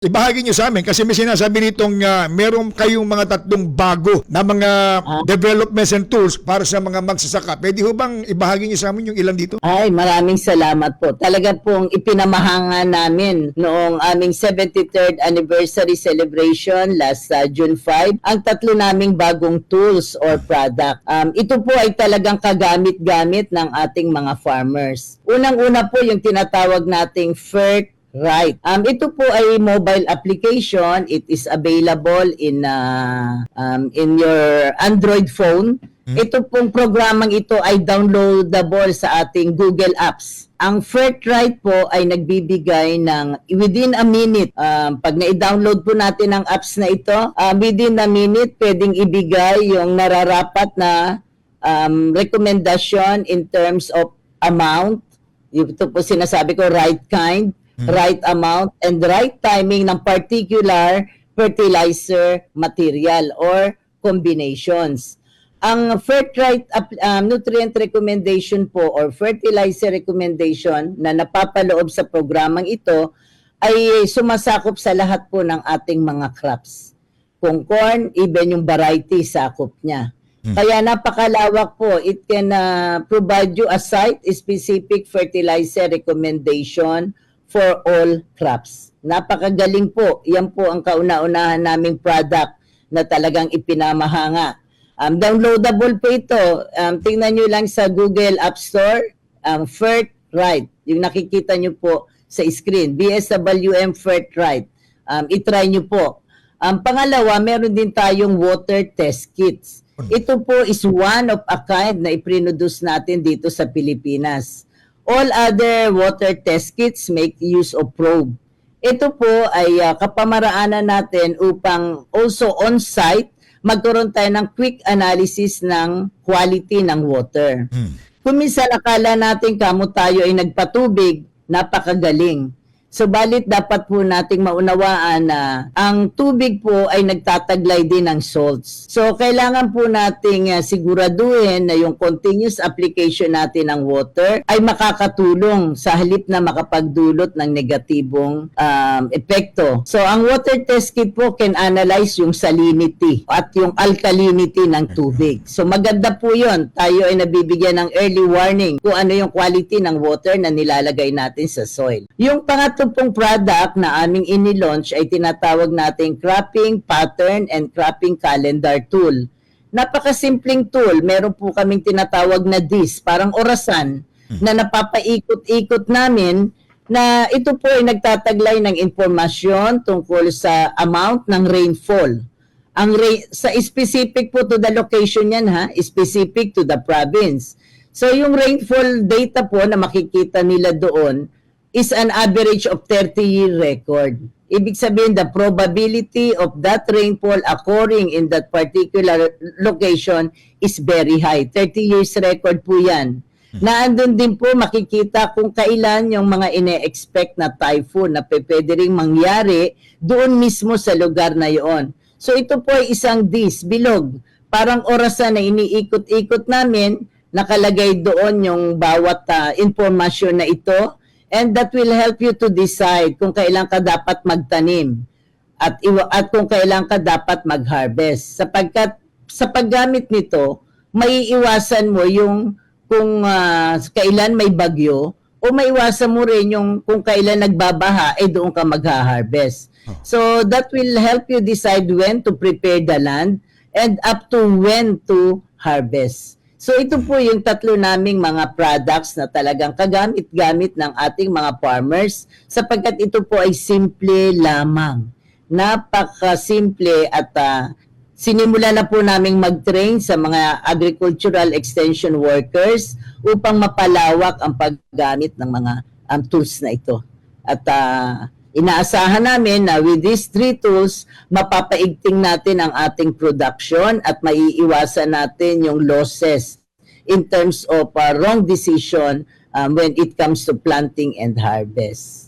Ibahagi niyo sa amin kasi may sinasabi nitong uh, meron kayong mga tatlong bago na mga Ah. developments and tools para sa mga magsasaka. Pwede ho bang ibahagi niyo sa amin yung ilan dito? Ay, maraming salamat po. Talaga pong ipinamahanga namin noong aming 73rd anniversary celebration last uh, June 5 ang tatlo naming bagong tools or product. Um, ito po ay talagang kagamit-gamit ng ating mga farmers. Unang-una po yung tinatawag nating FERT Right. Um, ito po ay mobile application. It is available in uh, um, in your Android phone. Ito pong programang ito ay downloadable sa ating Google Apps. Ang Fertrite po ay nagbibigay ng within a minute. Um, pag na-download po natin ang apps na ito, uh, within a minute pwedeng ibigay yung nararapat na um, recommendation in terms of amount. Ito po sinasabi ko, right kind, right amount, and right timing ng particular fertilizer material or combinations. Ang Fertrite um, nutrient recommendation po or fertilizer recommendation na napapaloob sa programang ito ay sumasakop sa lahat po ng ating mga crops. Kung corn, even yung variety sakop niya. Kaya napakalawak po. It can uh, provide you a site-specific fertilizer recommendation for all crops. Napakagaling po. Yan po ang kauna-unahan naming product na talagang ipinamahanga. Um, downloadable po ito. Um, tingnan nyo lang sa Google App Store, um, Fertrite. Yung nakikita nyo po sa screen, BSWM Fertrite. Um, itry nyo po. Ang pangalawa, meron din tayong water test kits. Ito po is one of a kind na iprinuduce natin dito sa Pilipinas. All other water test kits make use of probe. Ito po ay ah, kapamaraanan natin upang also on-site magkaroon tayo ng quick analysis ng quality ng water. Kung minsan akala natin kamo tayo ay nagpatubig, napakagaling. Subalit dapat po nating maunawaan na ang tubig po ay nagtataglay din ng salts. So kailangan po nating uh, siguraduhin na yung continuous application natin ng water ay makakatulong sa halip na makapagdulot ng negatibong um, epekto. So ang water test kit po can analyze yung salinity at yung alkalinity ng tubig. So maganda po yon. Tayo ay nabibigyan ng early warning kung ano yung quality ng water na nilalagay natin sa soil. Yung pangatlo pong product na aming ini-launch ay tinatawag nating cropping pattern and cropping calendar tool. Napakasimpleng tool. Meron po kaming tinatawag na DIS, parang orasan, na napapaikot-ikot namin na ito po ay nagtataglay ng impormasyon tungkol sa amount ng rainfall. Ang ra- sa specific po to the location yan ha, specific to the province. So yung rainfall data po na makikita nila doon is an average of 30-year record. Ibig sabihin, the probability of that rainfall occurring in that particular location is very high. 30 years record po yan. Naandun din po makikita kung kailan yung mga ine-expect na typhoon na pwede ring mangyari doon mismo sa lugar na yon. So ito po ay isang dis, bilog. Parang orasan na iniikot-ikot namin, nakalagay doon yung bawat ah, informasyon na ito and that will help you to decide kung kailan ka dapat magtanim at at kung kailan ka dapat mag-harvest sapagkat sa paggamit nito maiiwasan mo yung kung ah, kailan may bagyo o maiwasan mo rin yung kung kailan nagbabaha eh doon ka mag-harvest. So that will help you decide when to prepare the land and up to when to harvest. So ito po yung tatlo naming mga products na talagang kagamit-gamit ng ating mga farmers sapagkat ito po ay simple lamang. Napaka-simple at ah, sinimula na po naming mag-train sa mga agricultural extension workers upang mapalawak ang paggamit ng mga um, tools na ito. At ah, inaasahan namin na with these three tools, mapapaigting natin ang ating production at maiiwasan natin yung losses in terms of uh, wrong decision um, when it comes to planting and harvest.